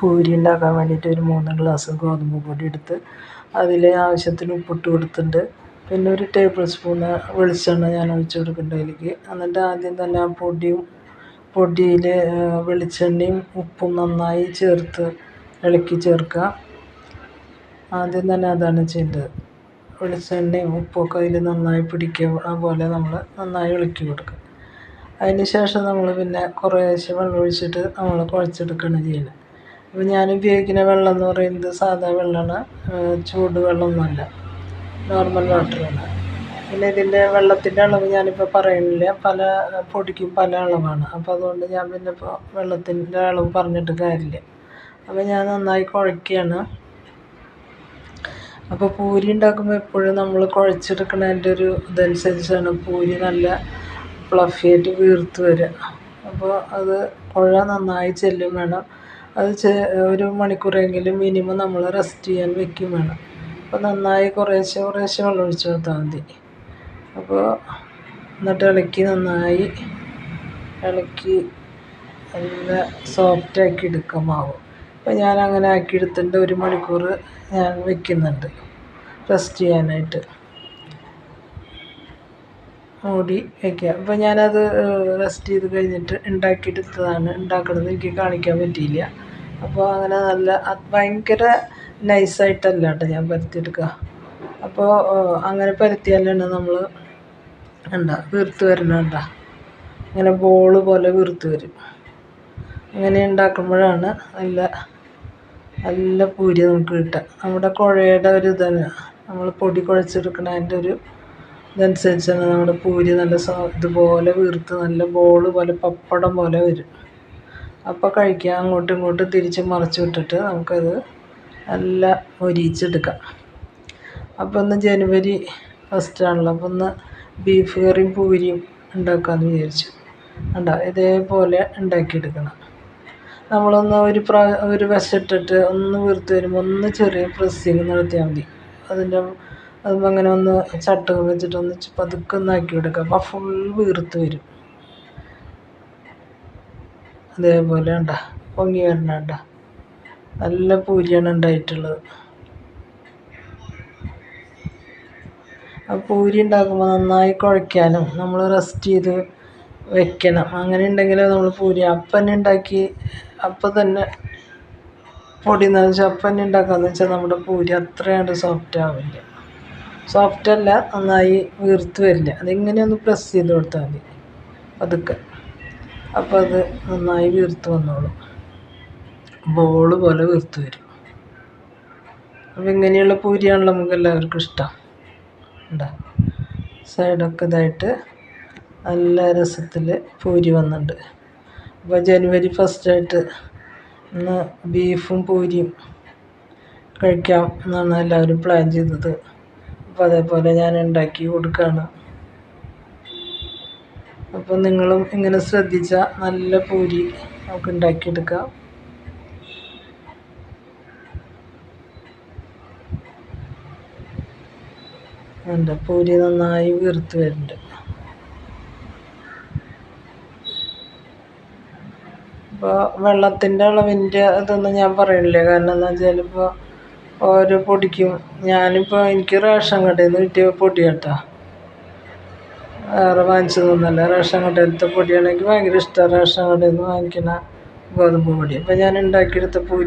പൂരി ഉണ്ടാക്കാൻ വേണ്ടിയിട്ട് ഒരു മൂന്ന് ഗ്ലാസ് ഗോതമ്പ് പൊടി എടുത്ത് അതിൽ ആവശ്യത്തിന് ഉപ്പിട്ട് കൊടുത്തിട്ടുണ്ട്. പിന്നെ ഒരു ടേബിൾ സ്പൂണ് വെളിച്ചെണ്ണ ഞാൻ ഒഴിച്ച് കൊടുക്കുന്നുണ്ട് അതിലേക്ക്. എന്നിട്ട് ആദ്യം തന്നെ ആ പൊടിയും പൊടിയിൽ വെളിച്ചെണ്ണയും ഉപ്പും നന്നായി ചേർത്ത് ഇളക്കി ചേർക്കുക. ആദ്യം തന്നെ അതാണ് ചെയ്യേണ്ടത്. വെളിച്ചെണ്ണയും ഉപ്പൊക്കെ അതിൽ നന്നായി പിടിക്കുക പോലെ നമ്മൾ നന്നായി ഇളക്കി കൊടുക്കുക. അതിന് ശേഷം നമ്മൾ പിന്നെ കുറേശ്ശെ വെള്ളം ഒഴിച്ചിട്ട് നമ്മൾ കുഴച്ചെടുക്കുകയാണ് ചെയ്യുന്നത്. അപ്പോൾ ഞാൻ ഉപയോഗിക്കുന്ന വെള്ളം എന്ന് പറയുന്നത് സാധാ വെള്ളമാണ് ചൂട് വെള്ളമൊന്നുമല്ല. നോർമൽ വാട്ടറാണ് പിന്നെ ഇതിന്റെ വെള്ളത്തിന്റെ അളവ് ഞാനിപ്പോൾ പറയുന്നില്ല. പല പൊടിക്കും പല അളവാണ്. അപ്പോൾ അതുകൊണ്ട് ഞാൻ പിന്നെ ഇപ്പോൾ വെള്ളത്തിന്റെ അളവ് പറഞ്ഞിട്ട് കാര്യമില്ല. അപ്പോൾ ഞാൻ നന്നായി കുഴക്കുകയാണ്. അപ്പോൾ പൂരി ഉണ്ടാക്കുമ്പോൾ എപ്പോഴും നമ്മൾ കുഴച്ചെടുക്കുന്നതിന്റെ ഒരു ഇതനുസരിച്ചാണ് പൂരി നല്ല ഫ്ലഫി ആയിട്ട് വീർത്ത് വരിക. അപ്പോൾ അത് കുഴ നന്നായി ചെല്ലും വേണം. അത് ഒരു മണിക്കൂറെങ്കിലും മിനിമം നമ്മൾ റെസ്റ്റ് ചെയ്യാൻ വെക്കും വേണം. അപ്പോൾ നന്നായി കുറേശ്ശെ കുറേശ്ശെ വെള്ളം ഒഴിച്ച് കൊടുത്താൽ മതി. അപ്പോൾ എന്നിട്ട് ഇളക്കി നന്നായി ഇളക്കി നല്ല സോഫ്റ്റാക്കി എടുക്കാം മാവ്. അപ്പോൾ ഞാൻ അങ്ങനെ ആക്കി എടുത്തിട്ട് ഒരു മണിക്കൂർ ഞാൻ വെക്കുന്നുണ്ട് റെസ്റ്റ് ചെയ്യാനായിട്ട്. മൂടി വയ്ക്കുക അപ്പോൾ ഞാനത് റെസ്റ്റ് ചെയ്ത് കഴിഞ്ഞിട്ട് ഉണ്ടാക്കിയെടുത്തതാണ്. ഉണ്ടാക്കണത് എനിക്ക് കാണിക്കാൻ പറ്റിയില്ല. അപ്പോൾ അങ്ങനെ നല്ല ഭയങ്കര നൈസായിട്ടല്ല കേട്ടോ ഞാൻ പരത്തിയെടുക്കുക അപ്പോൾ അങ്ങനെ പരത്തിയാലാണ് നമ്മൾ എന്താ വീർത്ത് വരണണ്ട ഇങ്ങനെ ബോൾ പോലെ വീർത്ത് വരും. അങ്ങനെ ഉണ്ടാക്കുമ്പോഴാണ് നല്ല നല്ല പൂരി നമുക്ക് കിട്ടുക. നമ്മുടെ കുഴയുടെ ഒരു ഇതാണ് നമ്മൾ പൊടി കുഴച്ചെടുക്കുന്നതിന്റെ ഒരു ഇതനുസരിച്ചാണ് നമ്മുടെ പൂരി നല്ല ഇതുപോലെ വീർത്ത് നല്ല ബോൾ പോലെ പപ്പടം പോലെ വരും. അപ്പോൾ കഴിക്കുക അങ്ങോട്ടും ഇങ്ങോട്ടും തിരിച്ച് മറിച്ച് വിട്ടിട്ട് നമുക്കത് നല്ല മൊരിയിച്ചെടുക്കാം അപ്പോൾ ഇന്ന് ജനുവരി ഫസ്റ്റാണല്ലോ അപ്പോൾ ഒന്ന് ബീഫ് കറിയും പൂരിയും ഉണ്ടാക്കാമെന്ന് വിചാരിച്ചു. ഉണ്ടോ ഇതേപോലെ ഉണ്ടാക്കിയെടുക്കണം. നമ്മളൊന്ന് ഒരു പ്രാ ഒരു വശട്ടിട്ട് ഒന്ന് വീർത്ത് വരുമ്പോൾ ഒന്ന് ചെറിയ പ്രസ്സിങ് നടത്തിയാൽ മതി. അതിന്റെ അതുമ്പോൾ അങ്ങനെ ഒന്ന് ചട്ടകം വെച്ചിട്ട് ഒന്ന് പതുക്കെ ഒന്ന് ആക്കി കൊടുക്കുക അപ്പോൾ ഫുൾ വീർത്ത് വരും. അതേപോലെ ഉണ്ട പൊങ്ങി വരണ കണ്ട. നല്ല പൂരിയാണ് ഉണ്ടായിട്ടുള്ളത്. ആ പൂരി ഉണ്ടാക്കുമ്പോൾ നന്നായി കുഴയ്ക്കാനും നമ്മൾ റെസ്റ്റ് ചെയ്ത് വെക്കണം. അങ്ങനെ ഉണ്ടെങ്കിൽ നമ്മൾ പൂരി അപ്പം തന്നെ ഉണ്ടാക്കി അപ്പം തന്നെ പൊടി നനച്ച് അപ്പം തന്നെ ഉണ്ടാക്കാമെന്ന് വെച്ചാൽ നമ്മുടെ പൂരി അത്രയാണ്ട് സോഫ്റ്റ് ആവില്ല. സോഫ്റ്റ് അല്ല നന്നായി വീർത്ത് വരില്ല. അതിങ്ങനെ ഒന്ന് പ്രസ് ചെയ്ത് കൊടുത്താൽ മതി. പതുക്കെ. അപ്പോൾ അത് നന്നായി വീർത്ത് വന്നോളും. ബോൾ പോലെ വീർത്ത് വരും. അപ്പോൾ ഇങ്ങനെയുള്ള പൂരിയാണല്ലോ നമുക്ക് എല്ലാവർക്കും ഇഷ്ടം. ഉണ്ടാ സൈഡൊക്കെ ഇതായിട്ട് നല്ല രസത്തിൽ പൂരി വന്നിട്ടുണ്ട് അപ്പോൾ ജനുവരി ഫസ്റ്റായിട്ട് ഇന്ന് ബീഫും പൂരിയും കഴിക്കാം എന്നാണ് എല്ലാവരും പ്ലാൻ ചെയ്തത്. അപ്പോൾ അതേപോലെ ഞാൻ ഉണ്ടാക്കി കൊടുക്കുകയാണ് അപ്പോൾ നിങ്ങളും ഇങ്ങനെ ശ്രദ്ധിച്ചാൽ നല്ല പൂരി നമുക്ക് ഉണ്ടാക്കിയെടുക്കാം. ഉണ്ട് പൂരി നന്നായി വീർത്ത് വരുന്നുണ്ട്. ഇപ്പോൾ വെള്ളത്തിന്റെ അളവിന്റെ ഇതൊന്നും ഞാൻ പറയണില്ല. കാരണം എന്താ വെച്ചാൽ ഇപ്പോൾ ഓരോ പൊടിക്കും ഞാനിപ്പോൾ എനിക്ക് റേഷൻ കടയിൽ നിന്ന് കിട്ടിയ പൊടി കേട്ടോ. വേറെ വാങ്ങിച്ചതൊന്നുമല്ല റേഷൻ കടയിലത്തെ പൊടിയാണെങ്കിൽ ഭയങ്കര ഇഷ്ടമാണ് റേഷൻ കടയിൽ നിന്ന് വാങ്ങിക്കുന്ന ഗോതമ്പ് പൊടി. അപ്പോൾ ഞാൻ ഉണ്ടാക്കിയെടുത്ത പൂരി